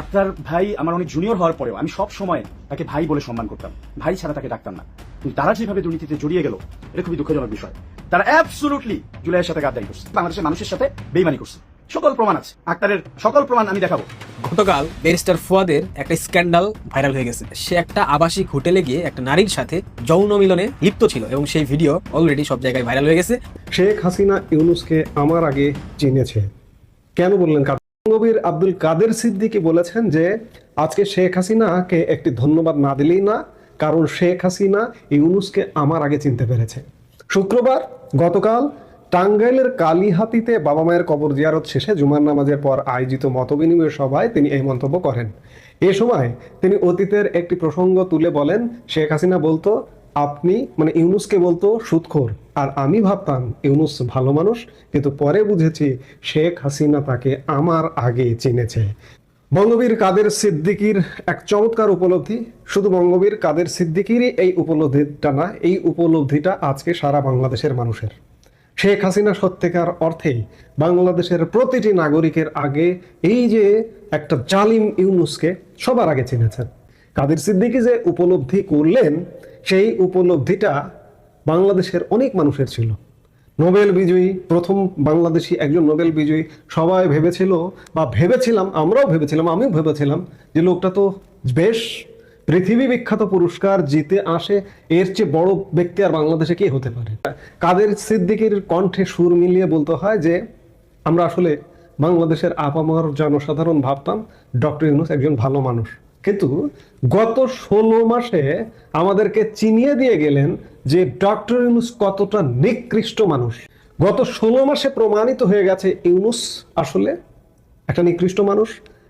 আক্তার ভাই আমার অনেক জুনিয়র হওয়ার পরেও আমি সব সময় তাকে ভাই বলে সম্মান করতাম। ভাই ছাড়া তাকে ডাকতাম না। কিন্তু তারা যেভাবে দুর্নীতিতে জড়িয়ে গেল এটা খুবই দুঃখজনক বিষয়। তারা অ্যাবসুলুটলি জুলাইয়ের সাথে গাদ্দারি করছে। বাংলাদেশের মানুষের সাথে বেইমানি করছে। সকল প্রমাণ আছে। আক্তারের সকল প্রমাণ আমি দেখাবো। গতকাল ব্যারিস্টার ফুয়াদের একটা স্ক্যান্ডাল ভাইরাল হয়ে গেছে। সে একটা আবাসিক হোটেলে গিয়ে একটা নারীর সাথে যৌন মিলনে লিপ্ত ছিল এবং সেই ভিডিও অলরেডি সব জায়গায় ভাইরাল হয়ে গেছে। শেখ হাসিনা ইউনুসকে আমার আগে চিনেছে। কেন বললেন বঙ্গবীর আব্দুল কাদের সিদ্দিকি বলেছেন যে, আজকে শেখ হাসিনাকে একটি ধন্যবাদ না দিলেই না, কারণ শেখ হাসিনা ইউনুসকে আমার আগে চিনতে পেরেছে। শুক্রবার গতকাল টাঙ্গাইলের কালীহাতিতে বাবা মায়ের কবর জিয়ারত শেষে জুমার নামাজের পর আয়োজিত মতবিনিময় সভায় তিনি এই মন্তব্য করেন। এ সময় তিনি অতীতের একটি প্রসঙ্গ তুলে বলেন, শেখ হাসিনা বলতো আপনি মানে ইউনুসকে বলতো, সুদখোর। আর আমি ভাবতাম, ইউনুস ভালো মানুষ, কিন্তু পরে বুঝেছি শেখ হাসিনা তাকে আমার আগে চিনেছে। বঙ্গবীর কাদের সিদ্দিকির এক চমৎকার উপলব্ধি। শুধু বঙ্গবীর কাদের সিদ্দিকিরই এই উপলব্ধিটা না, এই উপলব্ধিটা আজকে সারা বাংলাদেশের মানুষের। শেখ হাসিনা সত্যিকার অর্থেই বাংলাদেশের প্রতিটি নাগরিকের আগে এই যে একটা জালিম ইউনুসকে সবার আগে চিনেছেন। কাদের সিদ্দিকি যে উপলব্ধি করলেন সেই উপলব্ধিটা বাংলাদেশের অনেক মানুষের ছিল। নোবেল বিজয়ী, প্রথম বাংলাদেশি একজন নোবেল বিজয়ী সবাই ভেবেছিল বা ভেবেছিলাম, আমরাও ভেবেছিলাম, আমিও ভেবেছিলাম যে লোকটা তো বেশ পৃথিবী বিখ্যাত পুরস্কার জিতে আসে, এর চেয়ে বড় ব্যক্তি আর বাংলাদেশে কি হতে পারে? কাদের সিদ্দিকির কণ্ঠে সুর মিলিয়ে বলতে হয় যে, আমরা আসলে বাংলাদেশের আপামার জনসাধারণ ভাবতাম ডক্টর ইউনুস একজন ভালো মানুষ। কিন্তু গত ষোলো মাসে আমাদেরকে চিনিয়ে দিয়ে গেলেন যে ডক্টর ইউনুস কতটা নিকৃষ্ট মানুষ। গত ষোলো মাসে প্রমাণিত হয়ে গেছে ইউনুস আসলে একটা নিকৃষ্ট মানুষ।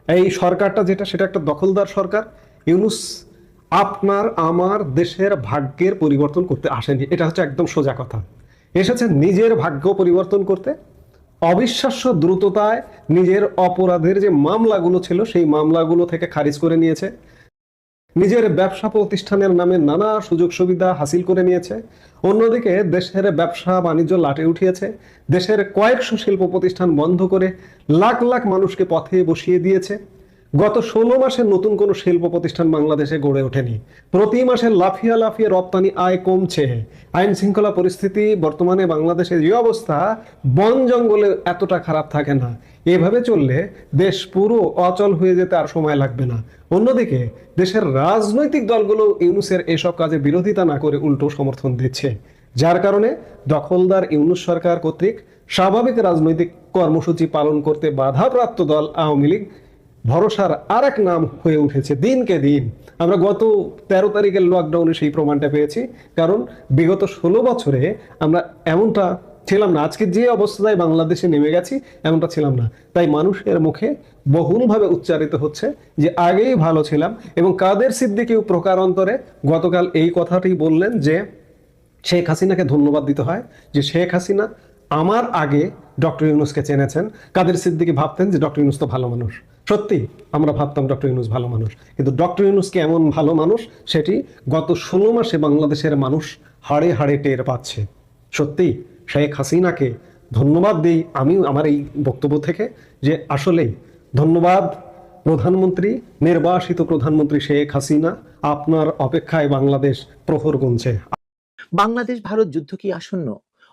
এই সরকারটা যেটা, সেটা একটা দখলদার সরকার। ইউনুস আপনার, আমার দেশের ভাগ্যের পরিবর্তন করতে আসেনি। এটা হচ্ছে একদম সোজা কথা। এসেছে নিজের ভাগ্য পরিবর্তন করতে। অবিশ্বাস্য দ্রুততায় নিজের অপরাধের যে মামলাগুলো ছিল, সেই মামলাগুলো থেকে খারিজ করে নিয়েছে। নিজের ব্যবসা প্রতিষ্ঠানের নামে নানা সুযোগ সুবিধা হাসিল করে নিয়েছে। অন্যদিকে দেশের ব্যবসা বাণিজ্য লাটে উঠিয়েছে। দেশের কয়েকশো শিল্প প্রতিষ্ঠান বন্ধ করে লাখ লাখ মানুষকে পথে বসিয়ে দিয়েছে। গত ষোলো মাসে নতুন কোনো শিল্প প্রতিষ্ঠান বাংলাদেশে গড়ে ওঠেনি। প্রতি মাসে লাফিয়ে লাফিয়ে রপ্তানি আয় কমছে। আইন শৃঙ্খলা পরিস্থিতি, বর্তমানে বাংলাদেশের যে অবস্থা, বন জঙ্গলে এতটা খারাপ থাকে না। এভাবে চললে দেশ পুরো অচল হয়ে যেতে আর সময় লাগবে না। অন্যদিকে, দেশের রাজনৈতিক দলগুলো ইউনুসের এসব কাজে বিরোধিতা না করে উল্টো সমর্থন দিচ্ছে। যার কারণে দখলদার ইউনুস সরকার কর্তৃক স্বাভাবিক রাজনৈতিক কর্মসূচি পালন করতে বাধাপ্রাপ্ত দল আওয়ামী লীগ ভরসার আর এক নাম হয়ে উঠেছে দিনকে দিন। আমরা গত তেরো তারিখের লকডাউনে সেই প্রমাণটা পেয়েছি। কারণ বিগত ষোলো বছরে আমরা এমনটা ছিলাম না। আজকে যে অবস্থায় বাংলাদেশে নেমে গেছি, এমনটা ছিলাম না। তাই মানুষের মুখে বহুলভাবে উচ্চারিত হচ্ছে যে, আগেই ভালো ছিলাম। এবং কাদের সিদ্দিকেও প্রকারান্তরে গতকাল এই কথাটি বললেন যে, শেখ হাসিনাকে ধন্যবাদ দিতে হয় যে, শেখ হাসিনা আমার আগে ডক্টর ইউনুসকে চেনেছেন। কাদের সিদ্দিকি ভাবতেন যে, ডক্টর ইউনুস তো ভালো মানুষ। সত্যি, আমরা ভাবতাম ডক্টর ইউনুস ভালো মানুষ। কিন্তু ডক্টর ইউনুসকে এমন ভালো মানুষ? সেটি গত ষোলো মাসে বাংলাদেশের মানুষ হাড়ে হাড়ে টের পাচ্ছে। সত্যি, শেখ হাসিনাকে ধন্যবাদ দিই আমি আমার এই বক্তব্য থেকে যে আসলেই ধন্যবাদ প্রধানমন্ত্রী, নির্বাসিত প্রধানমন্ত্রী শেখ হাসিনা, আপনার অপেক্ষায় বাংলাদেশ প্রহর গুনছে। বাংলাদেশ ভারত যুদ্ধ কি আসন্ন?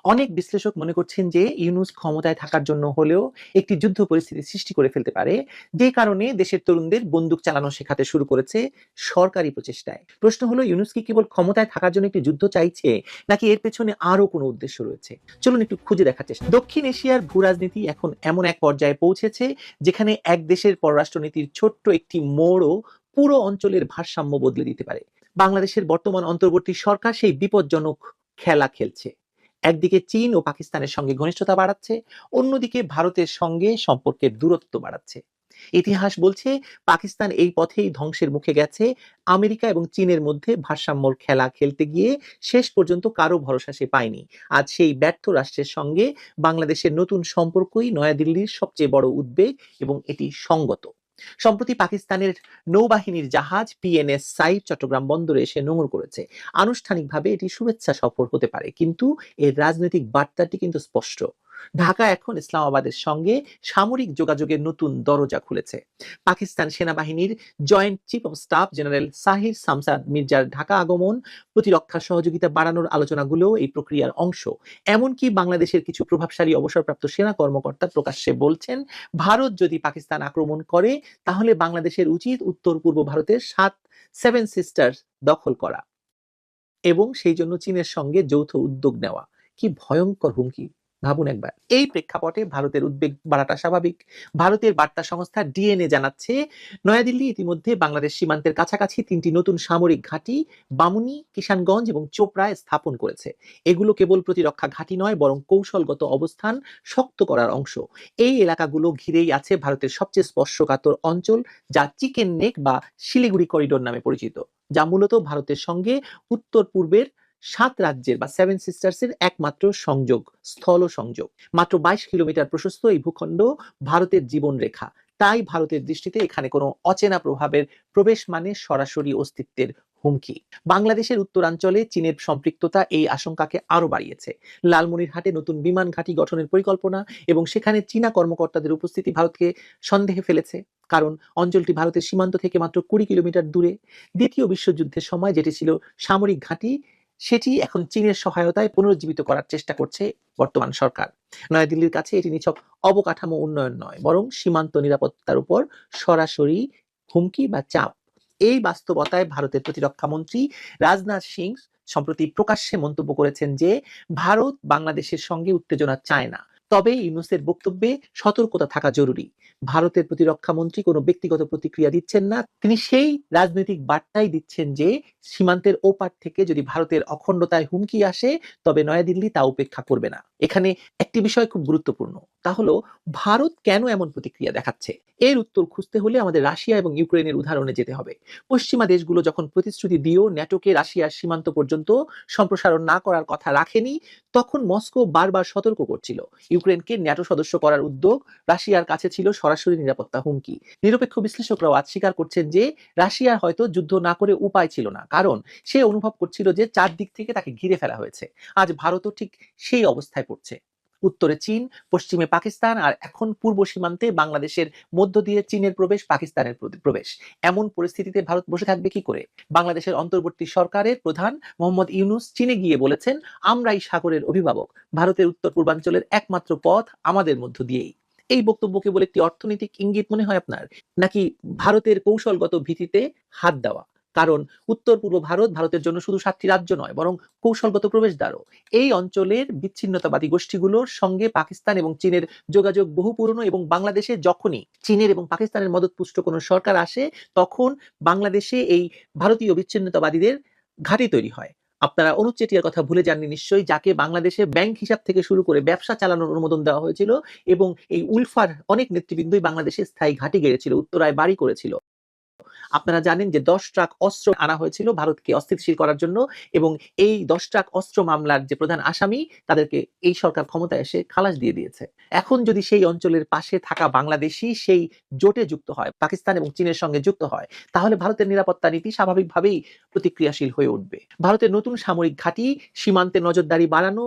অনেক বিশ্লেষক মনে করছেন যে ইউনুস ক্ষমতায় থাকার জন্য হলেও একটি যুদ্ধ পরিস্থিতি সৃষ্টি করে ফেলতে পারে। যে কারণে দেশের তরুণদের বন্দুক চালানো শেখাতে শুরু করেছে সরকারি প্রচেষ্টায়। প্রশ্ন হলো, ইউনুস কি কেবল ক্ষমতায় থাকার জন্য একটি যুদ্ধ চাইছে, নাকি এর পেছনে আরও কোনো উদ্দেশ্য রয়েছে? চলুন একটু খুঁজে দেখার চেষ্টা। দক্ষিণ এশিয়ার ভূ রাজনীতি এখন এমন এক পর্যায়ে পৌঁছেছে, যেখানে এক দেশের পররাষ্ট্রনীতির ছোট্ট একটি মোড়ও পুরো অঞ্চলের ভারসাম্য বদলে দিতে পারে। বাংলাদেশের বর্তমান অন্তর্বর্তী সরকার সেই বিপজ্জনক খেলা খেলছে। একদিকে চীন ও পাকিস্তানের সঙ্গে ঘনিষ্ঠতা বাড়াচ্ছে, অন্যদিকে ভারতের সঙ্গে সম্পর্কের দূরত্ব বাড়াচ্ছে। ইতিহাস বলছে, পাকিস্তান এই পথেই ধ্বংসের মুখে গেছে। আমেরিকা এবং চীনের মধ্যে ভারসাম্যর খেলা খেলতে গিয়ে শেষ পর্যন্ত কারও ভরসা সে পায়নি। আজ সেই ব্যর্থ রাষ্ট্রের সঙ্গে বাংলাদেশের নতুন সম্পর্কই নয়াদিল্লির সবচেয়ে বড় উদ্বেগ এবং এটি সঙ্গত। সম্প্রতি পাকিস্তানের নৌবাহিনীর জাহাজ পিএনএস সাইফ চট্টগ্রাম বন্দরে এসে নোঙর করেছে। আনুষ্ঠানিকভাবে এটি শুভেচ্ছা সফর হতে পারে, কিন্তু এর রাজনৈতিক বার্তাটি কিন্তু স্পষ্ট। ঢাকা এখন ইসলামাবাদের সঙ্গে সামরিক যোগাযোগের নতুন দরজা খুলেছে। পাকিস্তান সেনাবাহিনীর joint chief of staff general Sahir Shamshad মির্জার ঢাকা আগমন, প্রতিরক্ষা সহযোগিতা বাড়ানোর আলোচনাগুলো এই প্রক্রিয়ার অংশ। এমনকি বাংলাদেশের কিছু প্রভাবশালী অবসরপ্রাপ্ত সেনা কর্মকর্তা প্রকাশ্যে বলছেন, ভারত যদি পাকিস্তান আক্রমণ করে, তাহলে বাংলাদেশের উচিত উত্তর পূর্ব ভারতের সাত, সেভেন সিস্টার দখল করা এবং সেই জন্য চীনের সঙ্গে যৌথ উদ্যোগ নেওয়া। কি ভয়ঙ্কর হুমকি! ভাবুন একবার। এই প্রেক্ষাপটে ভারতের উদ্বেগ বাড়াটা স্বাভাবিক। ভারতের বার্তা সংস্থা ডিএনএ জানাচ্ছে, নয়াদিল্লি ইতিমধ্যে বাংলাদেশ সীমান্তের কাছাকাছি তিনটি নতুন সামরিক ঘাঁটি বামুনি, কিষানগঞ্জ এবং চোপড়ায় স্থাপন করেছে। এগুলো কেবল প্রতিরক্ষা ঘাঁটি নয়, বরং কৌশলগত অবস্থান শক্ত করার অংশ। এই এলাকাগুলো ঘিরেই আছে ভারতের সবচেয়ে স্পর্শকাতর অঞ্চল, যা চিকেন নেক বা শিলিগুড়ি করিডোর নামে পরিচিত, যা মূলত ভারতের সঙ্গে উত্তর পূর্বের সাত রাজ্যের বা সেভেন সিস্টার্সের একমাত্র সংযোগ, স্থল সংযোগ। মাত্র বাইশ কিলোমিটার প্রশস্ত এই ভূখণ্ড ভারতের জীবনরেখা তাই ভারতের দৃষ্টিতে এখানে কোনো অচেনা প্রভাবের প্রবেশ মানে সরাসরি অস্তিত্বের হুমকি। বাংলাদেশের উত্তরাঞ্চলে চীনের সম্পৃক্ততা এই আশঙ্কাকে আরও বাড়িয়েছে। লালমনিরহাটে নতুন বিমান ঘাঁটি গঠনের পরিকল্পনা এবং সেখানে চীনা কর্মকর্তাদের উপস্থিতি ভারতকে সন্দেহে ফেলেছে। কারণ অঞ্চলটি ভারতের সীমান্ত থেকে মাত্র কুড়ি কিলোমিটার দূরে। দ্বিতীয় বিশ্বযুদ্ধের সময় যেটি ছিল সামরিক ঘাঁটি সেটি এখন চীনের সহায়তায় পুনরুজ্জীবিত করার চেষ্টা করছে বর্তমান সরকার। নয়াদিল্লির কাছে এটি নিছক অবকাঠামো উন্নয়ন নয়, বরং সীমান্ত নিরাপত্তার উপর সরাসরি হুমকি বা চাপ। এই বাস্তবতায় ভারতের প্রতিরক্ষা মন্ত্রী রাজনাথ সিং সম্প্রতি প্রকাশ্যে মন্তব্য করেছেন যে, ভারত বাংলাদেশের সঙ্গে উত্তেজনা চায় না। তবে ইউনুসের বক্তব্যে সতর্কতা থাকা জরুরি। ভারতের প্রতিরক্ষা মন্ত্রী কোনো ব্যক্তিগত প্রতিক্রিয়া দিচ্ছেন না। তিনি সেই রাজনৈতিক বার্তাই দিচ্ছেন যে, সীমান্তের ওপার থেকে যদি ভারতের অখণ্ডতায় হুমকি আসে, তবে নয়াদিল্লি তা উপেক্ষা করবে না। এখানে একটি বিষয় খুব গুরুত্বপূর্ণ, তা হলো ভারত কেন এমন প্রতিক্রিয়া দেখাচ্ছে? এর উত্তর খুঁজতে হলে আমাদের রাশিয়া এবং ইউক্রেনের উদাহরণে যেতে হবে। পশ্চিমা দেশগুলো যখন প্রতিশ্রুতি দিয়েও ন্যাটোকে রাশিয়ার সীমান্ত পর্যন্ত সম্প্রসারণ না করার কথা রাখেনি, তখন মস্কো বারবার সতর্ক করছিল। ইউক্রেনকে ন্যাটো সদস্য করার উদ্যোগ রাশিয়ার কাছে ছিল সরাসরি নিরাপত্তা হুমকি। নিরপেক্ষ বিশ্লেষকরাও আজ স্বীকার করছেন যে রাশিয়ার হয়তো যুদ্ধ না করে উপায় ছিল না, কারণ সে অনুভব করছিল যে চারদিক থেকে তাকে ঘিরে ফেলা হয়েছে। আজ ভারতও ঠিক সেই অবস্থায় পড়ছে। উত্তরে চীন, পশ্চিমে পাকিস্তান আর এখন পূর্ব সীমান্তে বাংলাদেশের মধ্য দিয়ে চীনের প্রবেশ, পাকিস্তানের প্রবেশ। এমন পরিস্থিতিতে ভারত বসে থাকবে কি করে? বাংলাদেশের অন্তর্বর্তী সরকারের প্রধান মোহাম্মদ ইউনুস চীনে গিয়ে বলেছেন, আমরাই সাগরের অভিভাবক। ভারতের উত্তর পূর্বাঞ্চলের একমাত্র পথ আমাদের মধ্য দিয়েই। এই বক্তব্যকে বলে একটি অর্থনৈতিক ইঙ্গিত মনে হয় আপনার? নাকি ভারতের কৌশলগত ভিত্তিতে হাত দেওয়া? কারণ উত্তর পূর্ব ভারত ভারতের জন্য শুধু সাতটি রাজ্য নয়, বরং কৌশলগত প্রবেশদ্বারও। এই অঞ্চলের বিচ্ছিন্নতাবাদী গোষ্ঠীগুলোর সঙ্গে পাকিস্তান এবং চীনের যোগাযোগ বহু পুরনো এবং বাংলাদেশে যখনই চীনের এবং পাকিস্তানের মদতপুষ্ট কোনো সরকার আসে, তখন বাংলাদেশে এই ভারতীয় বিচ্ছিন্নতাবাদীদের ঘাঁটি তৈরি হয়। আপনারা অনুপ চেটিয়ার কথা ভুলে যাননি নিশ্চয়ই, যাকে বাংলাদেশে ব্যাংক হিসাব থেকে শুরু করে ব্যবসা চালানোর অনুমোদন দেওয়া হয়েছিল এবং এই উলফার অনেক নেতৃবৃন্দই বাংলাদেশে স্থায়ী ঘাঁটি গেড়েছিল, উত্তরায় বাড়ি করেছিল। আপনারা জানেন যে দশ ট্রাক অস্ত্র আনা হয়েছিল ভারতকে অস্থিতিশীল করার জন্য এবং এই দশ ট্রাক অস্ত্র মামলার যে প্রধান আসামি, তাদেরকে এই সরকার ক্ষমতায় এসে খালাস দিয়ে দিয়েছে। এখন যদি সেই অঞ্চলের পাশে থাকা বাংলাদেশি সেই জোটে যুক্ত হয়, পাকিস্তান এবং চীনের সঙ্গে যুক্ত হয়, তাহলে ভারতের নিরাপত্তা নীতি স্বাভাবিকভাবেই প্রতিক্রিয়াশীল হয়ে উঠবে। ভারতের নতুন সামরিক ঘাঁটি সীমান্তে নজরদারি বাড়ানো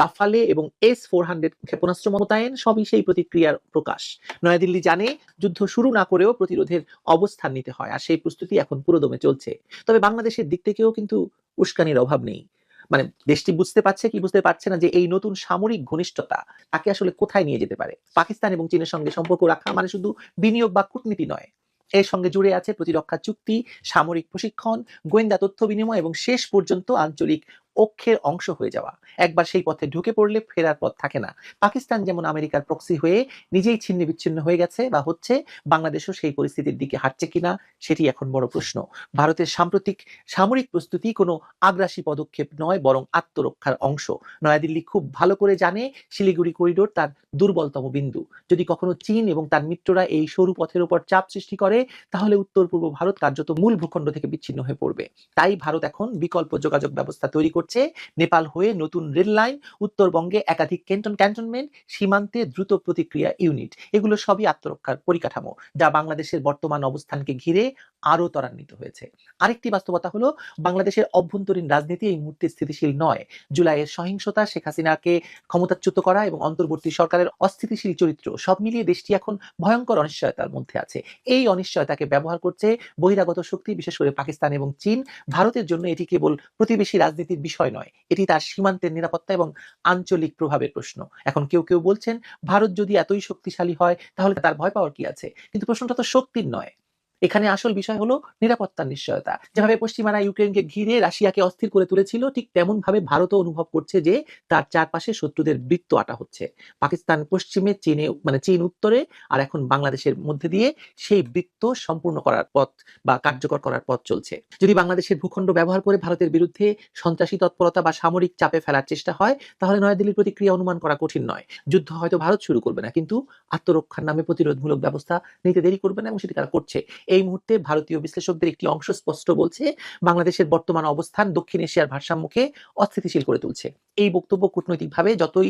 রাফালে এবং এস ফোর হান্ড্রেড ক্ষেপণাস্ত্র মোতায়েন সবই সেই প্রতিক্রিয়ার প্রকাশ। নয়াদিল্লি জানে যুদ্ধ শুরু না করেও প্রতিরোধের অবস্থান নিতে হয়, আর সেই প্রস্তুতি এখন পুরোদমে চলছে। তবে বাংলাদেশের দিক থেকেও কিন্তু উস্কানির অভাব নেই। মানে দেশটি বুঝতে পারছে কি বুঝতে পারছে না যে এই নতুন সামরিক ঘনিষ্ঠতা তাকে আসলে কোথায় নিয়ে যেতে পারে? পাকিস্তান এবং চীনের সঙ্গে সম্পর্ক রাখা মানে শুধু বিনিয়োগ বা কূটনীতি নয়। এর সঙ্গে জুড়ে আছে প্রতিরক্ষা চুক্তি, সামরিক প্রশিক্ষণ, গোয়েন্দা তথ্য বিনিময় এবং শেষ পর্যন্ত আঞ্চলিক অক্ষের অংশ হয়ে যাওয়া। একবার সেই পথে ঢুকে পড়লে ফেরার পথ থাকে না। পাকিস্তান যেমন আমেরিকার প্রক্সি হয়ে নিজেই ছিন্ন বিচ্ছিন্ন হয়ে গেছে বা হচ্ছে বাংলাদেশও সেই পরিস্থিতির দিকে হাঁটছে কিনা সেটি এখন বড় প্রশ্ন। ভারতের সাম্প্রতিক সামরিক প্রস্তুতি কোনো আগ্রাসী পদক্ষেপ নয়, বরং আত্মরক্ষার অংশ। নয়াদিল্লি খুব ভালো করে জানে শিলিগুড়ি করিডোর তার দুর্বলতম বিন্দু। যদি কখনো চীন এবং তার মিত্ররা এই সরু পথের উপর চাপ সৃষ্টি করে, তাহলে উত্তর পূর্ব ভারত কার্যত মূল ভূখণ্ড থেকে বিচ্ছিন্ন হয়ে পড়বে। তাই ভারত এখন বিকল্প যোগাযোগ ব্যবস্থা তৈরি করছে। করছে। নেপাল হয়ে নতুন রেল লাইন, উত্তরবঙ্গে একাধিক ক্যান্টন ক্যান্টনমেন্ট, সীমান্তে দ্রুত প্রতিক্রিয়া ইউনিট। এগুলো সবই আত্মরক্ষার পরিকাঠামো, যা বাংলাদেশের বর্তমান অবস্থানকে ঘিরে আরও ত্বরান্বিত হয়েছে। আরেকটি বাস্তবতা হলো, বাংলাদেশের অভ্যন্তরীণ রাজনীতি এই মুহূর্তে স্থিতিশীল নয়। জুলাইয়ের সহিংসতা, শেখ হাসিনাকে ক্ষমতাচ্যুত করা এবং অন্তর্বর্তী সরকারের অস্থিতিশীল চরিত্র, সব মিলিয়ে দেশটি এখন ভয়ঙ্কর অনিশ্চয়তার মধ্যে আছে। এই অনিশ্চয়তাকে ব্যবহার করছে বহিরাগত শক্তি, বিশেষ করে পাকিস্তান এবং চীন। ভারতের জন্য এটি কেবল প্রতিবেশী রাজনীতির বিষয় নয়। এটি তার সীমান্তের নিরাপত্তা এবং আঞ্চলিক প্রভাবের প্রশ্ন। এখন কেউ কেউ বলছেন, ভারত যদি এতই শক্তিশালী হয়, তাহলে তার ভয় পাওয়ার কি আছে? কিন্তু প্রশ্নটা তো শক্তির নয়। এখানে আসল বিষয় হলো নিরাপত্তার নিশ্চয়তা। যেভাবে পশ্চিমারা ইউক্রেনকে ঘিরে রাশিয়াকে অস্থির করে তুলেছিল, ঠিক তেমন ভাবে ভারতও অনুভব করছে যে তার চারপাশে শত্রুদের বৃত্ত আটা হচ্ছে। পাকিস্তান পশ্চিমে, চীনে মানে চীন উত্তরে, আর এখন বাংলাদেশের মধ্যে দিয়ে সেই বৃত্ত সম্পূর্ণ করার পথ বা কার্যকর করার পথ চলছে। যদি বাংলাদেশের ভূখণ্ড ব্যবহার করে ভারতের বিরুদ্ধে সন্ত্রাসী তৎপরতা বা সামরিক চাপে ফেলার চেষ্টা হয়, তাহলে নয়াদিল্লির প্রতিক্রিয়া অনুমান করা কঠিন নয়। যুদ্ধ হয়তো ভারত শুরু করবে না, কিন্তু আত্মরক্ষার নামে প্রতিরোধমূলক ব্যবস্থা নিতে দেরি করবে না এবং সেটি তারা করছে। এই মুহূর্তে ভারতীয় বিশ্লেষকদের একটি অংশ স্পষ্ট বলছে, বাংলাদেশের বর্তমান অবস্থান দক্ষিণ এশিয়ার ভারসাম্যকে অস্থিতিশীল করে তুলছে। এই বক্তব্য কূটনৈতিকভাবে যতই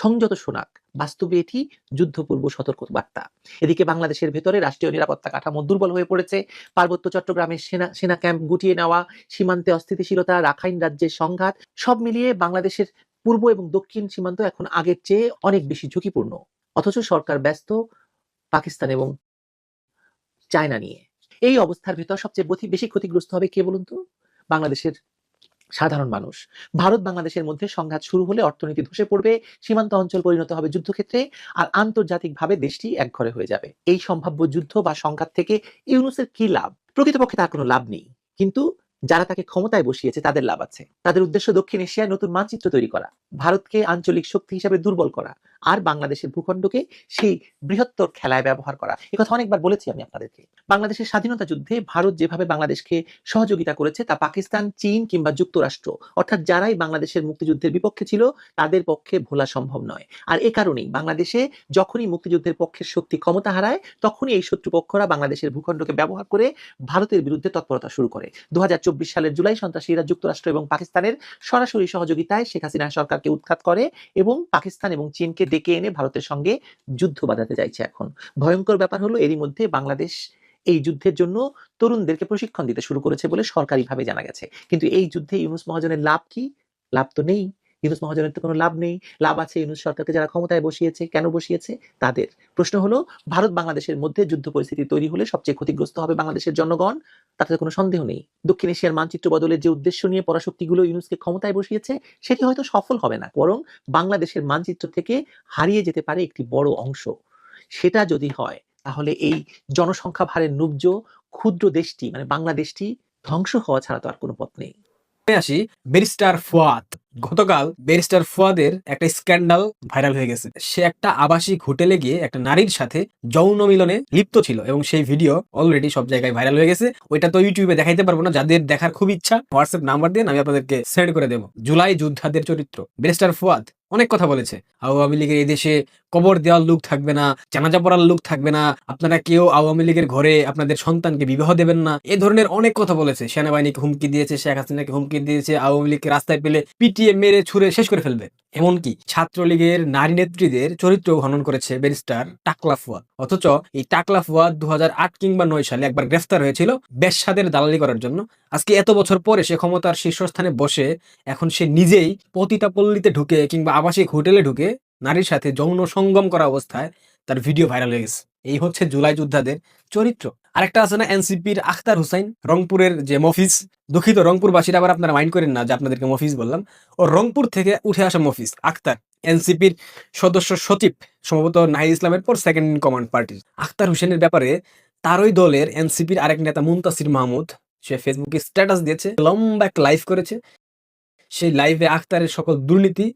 সংযত শোনাক, বাস্তবে এটি যুদ্ধপূর্ব সতর্ক বার্তা এদিকে বাংলাদেশের ভেতরে রাষ্ট্রীয় নিরাপত্তা কাঠামো দুর্বল হয়ে পড়েছে। পার্বত্য চট্টগ্রামের সেনা সেনা ক্যাম্প গুটিয়ে নেওয়া, সীমান্তে অস্থিতিশীলতা, রাখাইন রাজ্যের সংঘাত, সব মিলিয়ে বাংলাদেশের পূর্ব এবং দক্ষিণ সীমান্ত এখন আগের চেয়ে অনেক বেশি ঝুঁকিপূর্ণ। অথচ সরকার ব্যস্ত, পাকিস্তান এবং চায়না নিয়ে। এই অবস্থার ভেতর সবচেয়ে বেশি ক্ষতিগ্রস্ত হবে কে বলুন তো? বাংলাদেশের সাধারণ মানুষ। ভারত বাংলাদেশের মধ্যে সংঘাত শুরু হলে অর্থনীতি ধসে পড়বে, সীমান্ত অঞ্চল পরিণত হবে যুদ্ধক্ষেত্রে, আর আন্তর্জাতিকভাবে দেশটি একঘরে হয়ে যাবে। এই সম্ভাব্য যুদ্ধ বা সংঘাত থেকে ইউনুসের কি লাভ? প্রকৃতপক্ষে তার কোনো লাভ নেই। কিন্তু যারা তাকে ক্ষমতায় বসিয়েছে, তাদের লাভ আছে। তাদের উদ্দেশ্য দক্ষিণ এশিয়ায় নতুন মানচিত্র তৈরি করা। ভারতকে আঞ্চলিক শক্তি হিসাবে দুর্বল করা। আর বাংলাদেশের ভূখণ্ডকে সেই বৃহত্তর খেলায় ব্যবহার করা। কথা অনেকবার বলেছি আমি আপনাদেরকে। বাংলাদেশের স্বাধীনতা যুদ্ধে ভারত যেভাবে বাংলাদেশকে সহযোগিতা করেছে, তা পাকিস্তান, চীন কিংবা যুক্তরাষ্ট্র, অর্থাৎ যারাই বাংলাদেশের মুক্তিযুদ্ধের বিপক্ষে ছিল, তাদের পক্ষে ভোলা সম্ভব নয়। আর এ কারণেই বাংলাদেশে যখনই মুক্তিযুদ্ধের পক্ষের শক্তি ক্ষমতা হারায়, তখনই এই শত্রুপক্ষরা বাংলাদেশের ভূখণ্ডকে ব্যবহার করে ভারতের বিরুদ্ধে তৎপরতা শুরু করে। দু হাজার চব্বিশ সালের জুলাই সন্ত্রাসীরা যুক্তরাষ্ট্র এবং পাকিস্তানের সরাসরি সহযোগিতায় শেখ হাসিনা সরকারকে উৎখাত করে এবং পাকিস্তান এবং চীনকে ডেকে এনে ভারতের সঙ্গে যুদ্ধ বাঁধাতে চাইছে এখন। ভয়ঙ্কর ব্যাপার হলো এরই মধ্যে বাংলাদেশ এই যুদ্ধের জন্য তরুণদেরকে প্রশিক্ষণ দিতে শুরু করেছে বলে সরকারিভাবে জানা গেছে। কিন্তু এই যুদ্ধে ইউনুস মহাজনের লাভ কি? লাভ তো নেই। ইউনুস মহাজনের তো কোনো লাভ নেই। লাভ আছে ইউনুস সরকারকে যারা ক্ষমতায় বসিয়েছে। কেন বসিয়েছে? তাদের। প্রশ্ন হলো, ভারত বাংলাদেশের মধ্যে যুদ্ধ পরিস্থিতি তৈরি হলে সবচেয়ে ক্ষতিগ্রস্ত হবে বাংলাদেশের জনগণ? তাতে কোনো সন্দেহ নেই। দক্ষিণ এশিয়ার মানচিত্র বদলের যে উদ্দেশ্য নিয়ে পরাশক্তিগুলো ইউনুসকে ক্ষমতায় বসিয়েছে, সেটি হয়তো সফল হবে না। বরং বাংলাদেশের মানচিত্র থেকে হারিয়ে যেতে পারে একটি বড় অংশ। সেটা যদি হয়, তাহলে এই জনসংখ্যা ভারের নুব্জ, ক্ষুদ্র দেশটি মানে বাংলাদেশটি ধ্বংস হওয়া ছাড়া তো আর কোনো পথ নেই। আসি ব্যারিস্টার ফুয়াদ। গতকাল ব্যারিস্টার ফুয়াদের একটা স্ক্যান্ডাল ভাইরাল হয়ে গেছে। সে একটা আবাসিক হোটেলে গিয়ে একটা নারীর সাথে যৌন মিলনে লিপ্ত ছিল এবং সেই ভিডিও অলরেডি সব জায়গায় ভাইরাল হয়ে গেছে। ওইটা তো ইউটিউবে দেখাইতে পারব না, যাদের দেখার খুব ইচ্ছা, হোয়াটসঅ্যাপ নাম্বার দিয়ে আমি আপনাদেরকে সেন্ড করে দেবো। জুলাই যোদ্ধাদের চরিত্র, ব্যারিস্টার ফুয়াদ অনেক কথা বলেছে। আওয়ামী লীগের এই দেশে কবর দেওয়ার লোক থাকবে না, জানাজা পড়ার লোক থাকবে না, আপনারা কেউ আওয়ামী লীগের ঘরে আপনাদের সন্তানকে বিবাহ দেবেন না, এ ধরনের অনেক কথা বলেছে। সেনাবাহিনীকে হুমকি দিয়েছে, শেখ হাসিনাকে হুমকি দিয়েছে, আওয়ামী লীগকে রাস্তায় পেলে পিটিএ মেরে ছুড়ে শেষ করে ফেলবে। এমনকি ছাত্রলীগের নারী নেত্রীদের চরিত্র খনন করেছে ব্যারিস্টার টাকলা ফুয়াদ অথচ এই টাকলা ফুয়াদ দু কিংবা নয় সালে একবার গ্রেফতার হয়েছিল বেশ্যাদের দালালি করার জন্য। আজকে এত বছর পরে সে ক্ষমতার শীর্ষস্থানে বসে এখন সে নিজেই পতিতা পল্লীতে ঢুকে কিংবা আবাসিক হোটেলে ঢুকে নারীর সাথে যৌন সঙ্গম করা অবস্থায় তার ভিডিও ভাইরাল হয়ে গেছে। এই হচ্ছে জুলাই যোদ্ধাদের চরিত্র। আরেকটা আছে না এনসিপির আখতার হুসাইন, রংপুরের যে মফিজ, দুঃখিত, রংপুরবাসীরা আবার আপনারা মাইন্ড করেন না যে আপনাদেরকে মফিজ বললাম। ও রংপুর থেকে উঠে আসা মফিজ, আখতার, এনসিপির সদস্য সচিব, সম্ভবত নাহিদ ইসলামের পর সেকেন্ড ইন কমান্ড পার্টির আখতার হোসেনের ব্যাপারে তারই দলের এনসিপির আরেক নেতা মুন্তাসির মাহমুদ, সে ফেসবুকে স্ট্যাটাস দিয়েছে, লম্বা এক লাইভ করেছে। সেই লাইভে আখতারের সকল দুর্নীতি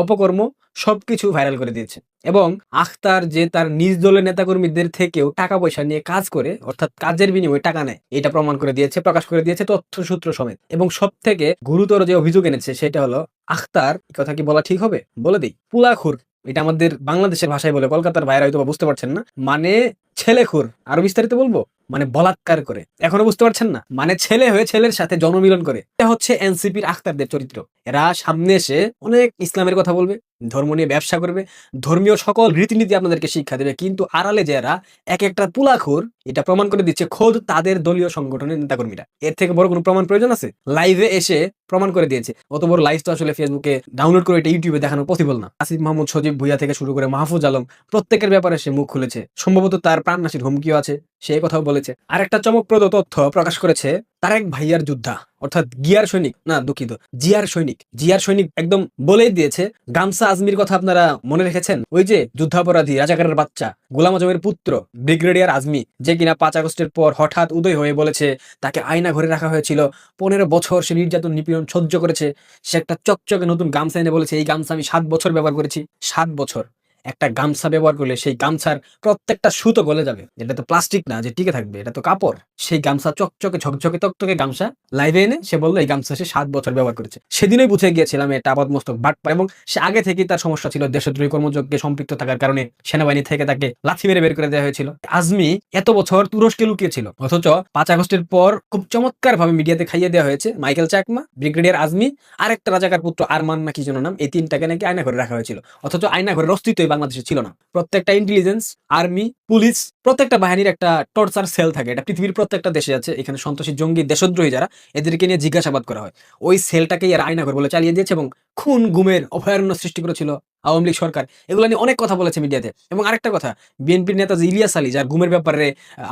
অপকর্ম সবকিছু ভাইরাল করে দিয়েছে। এবং আখতার যে তার নিজ দলের নেতাকর্মীদের থেকেও টাকা পয়সা নিয়ে কাজ করে, অর্থাৎ কাজের বিনিময়ে টাকা নেয়, এটা প্রমাণ করে দিয়েছে, প্রকাশ করে দিয়েছে তথ্যসূত্র সমেত। এবং সব থেকে গুরুতর যে অভিযোগ এনেছে সেটা হলো, আখতার কথা কি বলা ঠিক হবে? বলে দিই, পুলাখুর, এটা আমাদের বাংলাদেশের ভাষায় বলে, কলকাতার বাইরে হয়তো বুঝতে পারছেন না মানে ছেলেখুর, আরও বিস্তারিত বলব? মানে বলাৎকার করে। এখনও বুঝতে পারছেন না? মানে ছেলে হয়ে ছেলের সাথে জনমিলন করে। এটা হচ্ছে এনসিপির আখতারদের চরিত্র। এরা সামনে এসে অনেক ইসলামের কথা বলবে, ধর্ম নিয়ে ব্যবসা করবে, ধর্মীয় সকল রীতিনীতি আপনাদেরকে শিক্ষা দেবে, কিন্তু আড়ালে যে এরা এক একটা পুলাখোর এটা প্রমাণ করে দিচ্ছে খোদ তাদের দলীয় সংগঠনের নেতাকর্মীরা। এর থেকে বড় কোনো প্রমাণ প্রয়োজন আছে? লাইভে এসে প্রমাণ করে দিয়েছে। অত বড় লাইভ তো আসলে ফেসবুকে ডাউনলোড করে এটা ইউটিউবে দেখানো পসিবল না। আসিফ মাহমুদ সজীব ভুইয়া থেকে শুরু করে মাহফুজ আলম প্রত্যেকের ব্যাপারে সে মুখ খুলেছে। সম্ভবত তার প্রাণনাশীর হুমকিও আছে। সে এই কথাও বলেছে। আর একটা চমকপ্রদ তথ্য প্রকাশ করেছে তারেক ভাইয়ার যোদ্ধা, অর্থাৎ গিয়ার সৈনিক, না দুঃখিত, জিয়ার সৈনিক। জিয়ার সৈনিক একদম বলেই দিয়েছে গামসা আজমির কথা আপনারা মনে রেখেছেন? ওই যে যুদ্ধাপরাধী, রাজাকারের বাচ্চা, গোলাম আজমের পুত্র, ব্রিগেডিয়ার আজমি, যে কিনা পাঁচ আগস্টের পর হঠাৎ উদয় হয়ে বলেছে, তাকে আয়না ঘরে রাখা হয়েছিল। পনেরো বছর সে নির্যাতন, নিপীড়ন সহ্য করেছে। সে একটা চকচকে নতুন গামছা এনে বলেছে, এই গামছা আমি সাত বছর ব্যবহার করেছি, সাত বছর। একটা গামছা ব্যবহার করলে সেই গামছার প্রত্যেকটা সুতো গলে যাবে। এটা তো প্লাস্টিক না, যে টিকে থাকবে, এটা তো কাপড়। সেই গামছা চকচকে, ঝকঝকে, তকতকে গামছা লাইভে এনে সে বলল, এই গামছা সে সাত বছর ব্যবহার করেছে। সেদিনই বুঝে গিয়েছিলাম এটা আবাদ মস্তক বাটপা এবং সে আগে থেকেই তার সমস্যা ছিল দেশদ্রোহী কর্মযজ্ঞে সম্পৃক্ত থাকার কারণে সেনাবাহিনী থেকে তাকে লাথি মেরে বের করে দেওয়া হয়েছিল। আজমি এত বছর তুরস্কে লুকিয়েছিল অথচ পাঁচ আগস্টের পর খুব চমৎকার ভাবে মিডিয়াতে খাইয়ে দেওয়া হয়েছে মাইকেল চাকমা, ব্রিগেডিয়ার আজমি, আরেকটা রাজাকার পুত্র আরমান না কি যেন নাম, এই তিনটাকে নাকি আয়না ঘরে রাখা হয়েছিল। অথচ আয়না ঘরের অস্তিত্বই বাংলাদেশে ছিল না। প্রত্যেকটা ইন্টেলিজেন্স আর্মি পুলিশ প্রত্যেকটা বাহিনীর একটা টর্চার সেল থাকে। এটা পৃথিবীর প্রত্যেকটা দেশে আছে। এখানে সন্ত্রাসী, জঙ্গি, দেশদ্রোহী যারা, এদেরকে নিয়ে জিজ্ঞাসাবাদ করা হয়। ওই সেলটাকেই আর আয়না ঘর বলে চালিয়ে দিয়েছে এবং খুন, গুমের অভয়ারণ্য সৃষ্টি করেছিল আওয়ামী লীগ সরকার। এগুলো নিয়ে অনেক কথা বলেছে মিডিয়াতে এবং আরেকটা কথা, বিএনপির নেতা যে ইলিয়াস আলী, যার গুমের ব্যাপারে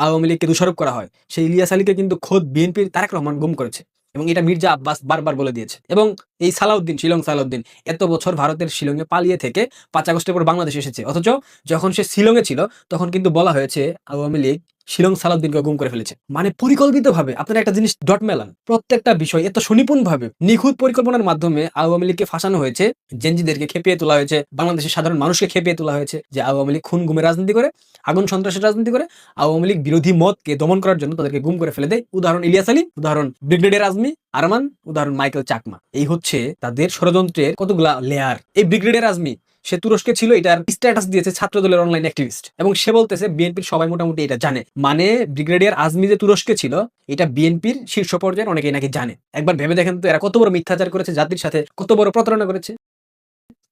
আওয়ামী লীগকে দোষারোপ করা হয়, সেই ইলিয়াস আলীকে কিন্তু খোদ বিএনপির তারেক রহমান গুম করেছে। এবং এটা মির্জা আব্বাস বারবার বলে দিয়েছে। এবং এই সালাউদ্দিন, শিলং সালাউদ্দিন এত বছর ভারতের শিলংয়ে পালিয়ে থেকে পাঁচ আগস্টের পর বাংলাদেশে এসেছে। অথচ যখন সে শিলংয়ে ছিল, তখন কিন্তু বলা হয়েছে আওয়ামী লীগ শিলং সালাউদ্দিনকে গুম করে ফেলেছে। মানে পরিকল্পিতভাবে আপনারা একটা জিনিস ডট মেলান। প্রত্যেকটা বিষয় এত সুনিপুণ ভাবে নিখুঁত পরিকল্পনার মাধ্যমে আওয়ামী লীগকে ফাঁসানো হয়েছে, জেনজিদেরকে খেপিয়ে তোলা হয়েছে, বাংলাদেশের সাধারণ মানুষকে খেপিয়ে তোলা হয়েছে যে আওয়ামী লীগ খুন গুমের রাজনীতি করে, আগুন সন্ত্রাসের রাজনীতি করে, আওয়ামী লীগ বিরোধী মতকে দমন করার জন্য তাদেরকে গুম করে ফেলে দেয়। উদাহরণ ইলিয়াস আলী, উদাহরণ ব্রিগেডিয়ার আজমি আরমান, উদাহরণ মাইকেল চাকমা। এই হচ্ছে তাদের ষড়যন্ত্রের কতগুলা লেয়ার এই ব্রিগেডিয়ার আজমি, সে তুরস্কে ছিল, এটার স্ট্যাটাস দিয়েছে ছাত্র দলের অনলাইন অ্যাক্টিভিস্ট এবং সে বলতেছে বিএনপির সবাই মোটামুটি এটা জানে। মানে ব্রিগেডিয়ার আজমি যে তুরস্কে ছিল, এটা বিএনপির শীর্ষ পর্যায়ের অনেকেই নাকি জানে। একবার ভেবে দেখেন তো, এরা কত বড় মিথ্যাচার করেছে, জাতির সাথে কত বড় প্রতারণা করেছে।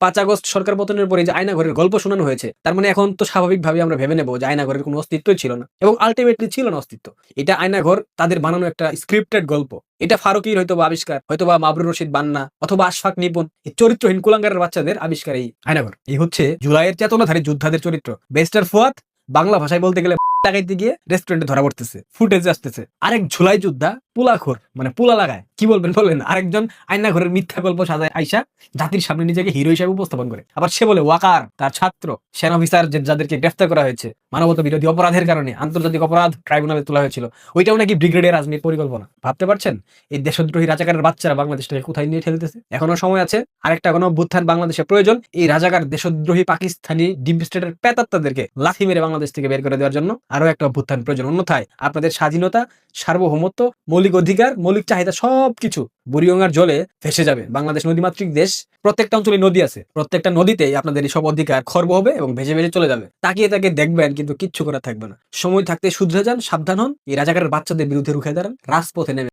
পাঁচ আগস্ট সরকার পতনের পরে যে আয়না ঘরের গল্প শোনানো হয়েছে, তার মানে এখন তো স্বাভাবিকভাবে আমরা ভেবে নেব যে আয়না ঘরের কোনো অস্তিত্বই ছিল না। এবং আলটিমেটলি ছিল না অস্তিত্ব। এটা আয়না ঘর তাদের বানানো একটা স্ক্রিপ্টেড গল্প। এটা ফারুকির হয়তো বা আবিষ্কার হয়তো বা মাবরুর রশিদ বান্না, অথবা আশফাক নিপুণ এই চরিত্রহীন কুলাঙ্গারের বাচ্চাদের আবিষ্কার এই আয়নাঘর। এই হচ্ছে জুলাইয়ের চেতনাধারী যোদ্ধাদের চরিত্র। বেস্টার ফুয়াত বাংলা ভাষায় বলতে গেলে টাকাইতে গিয়ে রেস্টুরেন্টে ধরা পড়তেছে ফুটেজ আসতেছে। আরেক ঝুলাই যোদ্ধা পুলাখোর মানে পুলা লাগায়। কি বলবেন বলবেন আরেকজন আয়না ঘরের মিথ্যা গল্প সাজায় আইসা জাতির সামনে নিজেকে হিরো হিসাবে উপস্থাপন করে। আবার সে বলে, ওয়াকার, তার ছাত্র, সেনা অফিসার যাদেরকে গ্রেফতার করা হয়েছে মানবতা বিরোধী অপরাধের কারণে আন্তর্জাতিক অপরাধ ট্রাইব্যুনালে তোলা হয়েছিল। ওইটাও নাকি ব্রিগেডিয়ার আজমির পরিকল্পনা। ভাবতে পারছেন? এই দেশদ্রোহী রাজাকারের বাচ্চারা বাংলাদেশটাকে কোথায় নিয়ে ঠেলতেছে? এখনও সময় আছে, আরেকটা কোনো অভ্যুত্থান বাংলাদেশে প্রয়োজন। এই রাজাকার দেশদ্রোহী পাকিস্তানি ডিম স্টেটের পেতাত্তাদেরকে লাথি মেরে বাংলাদেশ থেকে বের করে দেওয়ার জন্য। আরও একটা অভ্যুত্থান প্রয়োজন। অন্যথায় আপনাদের স্বাধীনতা, সার্বভৌমত্ব, মৌলিক অধিকার, মৌলিক চাহিদা সব কিছু বুড়িগঙ্গার জলে ভেসে যাবে। বাংলাদেশ নদীমাতৃক দেশ, প্রত্যেকটা অঞ্চলে নদী আছে। প্রত্যেকটা নদীতেই আপনাদের এই সব অধিকার খর্ব হবে এবং ভেসে ভেসে চলে যাবে। তাকিয়ে তাকে দেখবেন কিন্তু কিচ্ছু করা থাকবে না। সময় থাকতে শুধরে যান, সাবধান হন। এই রাজাকারের বাচ্চাদের বিরুদ্ধে রুখে দাঁড়ান। রাজপথে নেমে